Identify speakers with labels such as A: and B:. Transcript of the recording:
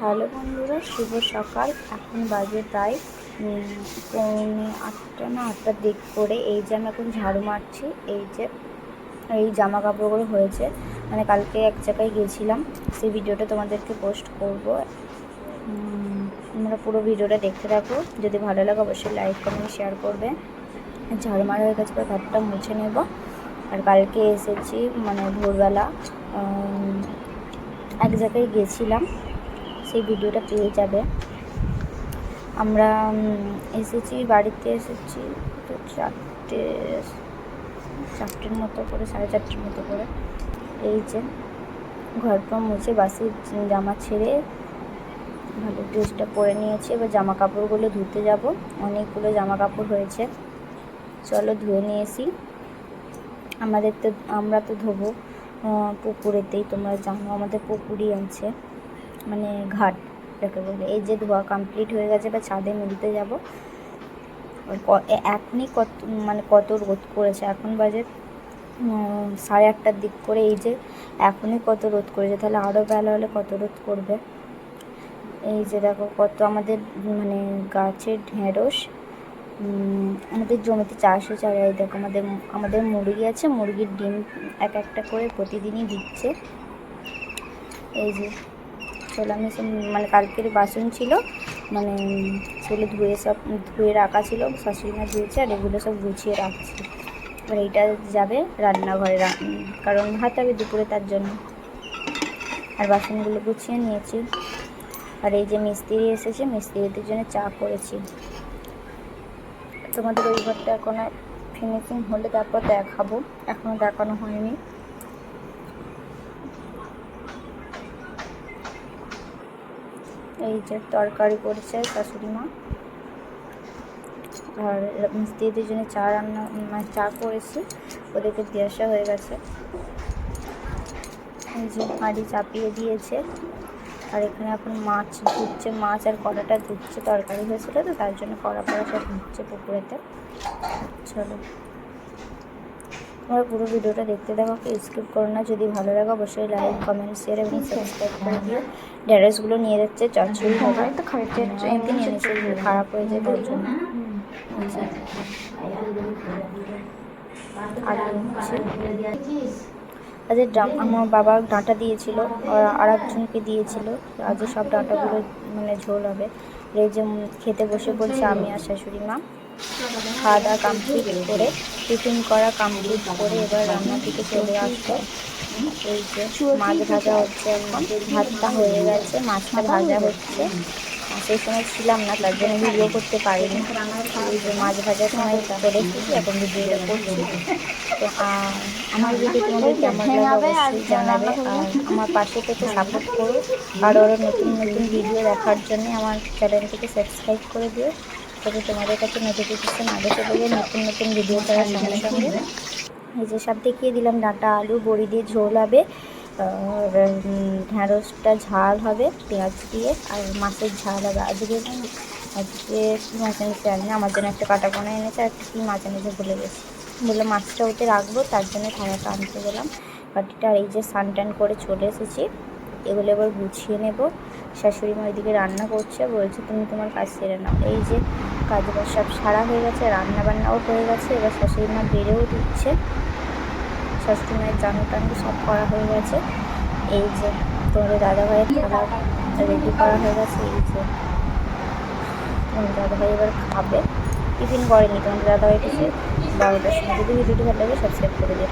A: Hello বন্ধুরা, শুভ সকাল। এখন বাজে প্রায় পৌনে আটটা না, আটটার দিক করে। এই যে আমি এখন ঝাড়ু মারছি, এই যে, এই জামা কাপড়গুলো হয়েছে। মানে কালকে এক জায়গায় গিয়েছিলাম সেই ভিডিওটা তোমাদেরকে পোস্ট করব। তোমরা পুরো ভিডিওটা দেখতে থাকো। যদি ভালো লাগে অবশ্যই লাইক কমেন্ট শেয়ার করবে। ঝাড়ু মারা হয়ে গেছে ঘরটা মুছে নেব। আর কালকে এসেছি মানে ভোরবেলা এক জায়গায় গেছিলাম। সেই ভিডিওটা পেয়ে যাবে। আমরা এসেছি, বাড়িতে এসেছি, তো চারটে, চারটের মতো করে, সাড়ে চারটের মতো করে। এই যে ঘরটা মুছে বাসি জামা ছেড়ে ভালো ড্রেসটা পরে নিয়েছি। এবার জামা কাপড়গুলো ধুতে যাব। অনেকগুলো জামা কাপড় হয়েছে। চলো ধুয়ে নিয়ে আমাদের তো, আমরা তো ধোবো পুকুরেতেই, তোমরা জানো, আমাদের পুকুরই আছে। মানে ঘাট, যাকে বলে। এই যে ধোয়া কমপ্লিট হয়ে গেছে বা ছাদে মিলতে যাব। এখনই কত মানে কত রোদ করেছে। এখন বাজে সাড়ে আটটার দিক করে। এই যে এখনই কত রোদ করেছে। তাহলে আরও বেলা হলে কত রোদ করবে? এই যে দেখো, কত আমাদের মানে গাছের ঢেঁড়স আমাদের জমিতে চাষ হয়েছে। আর এই দেখো, আমাদের আমাদের মুরগি আছে। মুরগির ডিম এক একটা করে প্রতিদিনই দিচ্ছে। এই যে চলো আমি মানে কালকের বাসন ছিল মানে সেগুলো ধুয়ে সব, ধুয়ে রাখা ছিল শাশুড়ি মা ধুয়েছে আর এগুলো সব গুছিয়ে রাখছি। আর এইটা যাবে রান্নাঘরে কারণ ভাত হবে দুপুরে তার জন্য। আর বাসনগুলো গুছিয়ে নিয়েছি। আর এই যে মিস্ত্রি এসেছে, মিস্ত্রিদের জন্য চা করেছি। তোমাদের ওই ঘরটা এখনও ফিনিশিং হলে তারপর দেখাবো। এখনও দেখানো হয়নি। এই যে তরকারি করেছে শাশুড়ি মা। আর মিস্ত্রিদের জন্য চা রান্না মানে চা করেছি, ওদেরকে দিয়ে আসা হয়ে গেছে। এই যে হাঁড়ি চাপিয়ে দিয়েছে, আর এখানে এখন মাছ ধুচ্ছে, মাছ আর কড়াটা ধুচ্ছে, তরকারি হয়েছিল তো, তার জন্য কড়া পড়া সব ধুচ্ছে পুকুরেতে। চলো। তোমরা পুরো ভিডিওটা দেখতে দেখো স্কিপ করো না। যদি ভালো লাগে অবশ্যই লাইক কমেন্ট শেয়ার এবং সাবস্ক্রাইব করে দিও। ড্রেসগুলো নিয়ে যাচ্ছে চচ্চড়ি হবে। তো খাইতে এমনি নিয়ে নিচ্ছে খারাপ হয়ে যায় তার জন্য। এই যে। আজ আমার বাবা ডাঁটা দিয়েছিল আর একজনকে দিয়েছিল। আজ সব ডাঁটাগুলো মানে ঝোল হবে। এই যে খেতে বসে পড়ছে আমি আর শাশুড়ি মা। খাওয়া দাওয়া কমপ্লিট করে টিফিন করা কমপ্লিট করে এবার রান্না থেকে চলে আসব। এই যে মাছ ভাজা হচ্ছে ভাতটা হয়ে গেছে মাছটা ভাজা হচ্ছে। সেই সময় ছিলাম না তার জন্য ভিডিও করতে পারিনি। এই যে মাছ ভাজার সময় এসেছি এখন ভিডিওটা করছি। তো আমার ভিডিও তোমাদের কেমন লাগে অবশ্যই জানাবে। আর আমার পাশে থেকে সাপোর্ট করো। আর আরও নতুন নতুন ভিডিও দেখার জন্য আমার চ্যানেলটিকে সাবস্ক্রাইব করে দিও। যাতে তোমাদের কাছে নোটিফিকেশন আগে চলে নতুন নতুন ভিডিও করার সঙ্গে সঙ্গে এই যে সব দেখিয়ে দিলাম, ডাঁটা, আলু, বড়ি দিয়ে ঝোল হবে, আর ঢ্যাঁড়সটা ঝাল হবে, পেঁয়াজ দিয়ে, আর মাছের ঝাল হবে। আজকে আজকে মাছ এনেছে জানি না আমার জন্য একটা কাটা কোনা এনেছে, আর কী মাছ এনেছে ভুলে গেছি। বললাম মাছটা ওতে রাখব, তার জন্য থালাটা আনতে গেলাম। বাটিটা এই যে সান টান করে চলে এসেছি, এগুলো এবার গুছিয়ে নেব। শাশুড়ি মা এদিকে রান্না করছে, বলছে তুমি তোমার কাজ সেরে নাও। এই যে কাজবাজ সব সারা হয়ে গেছে রান্না বান্নাও হয়ে গেছে, এবার শাশুড়ি মা বেড়েও দিচ্ছে। শাশুড়ি মায়ের জানো টানো সব করা হয়ে গেছে। এই যে তোমাদের দাদাভাইয়ের খাবার রেডি করা হয়ে গেছে, এই যে তোমাদের দাদাভাই এবার খাবে। টিফিন করেনি, তোমাদের দাদাভাই কিছু বারোটার সময়। যদি ভিডিওটি ভালো লাগে সাবস্ক্রাইব করে দিয়ে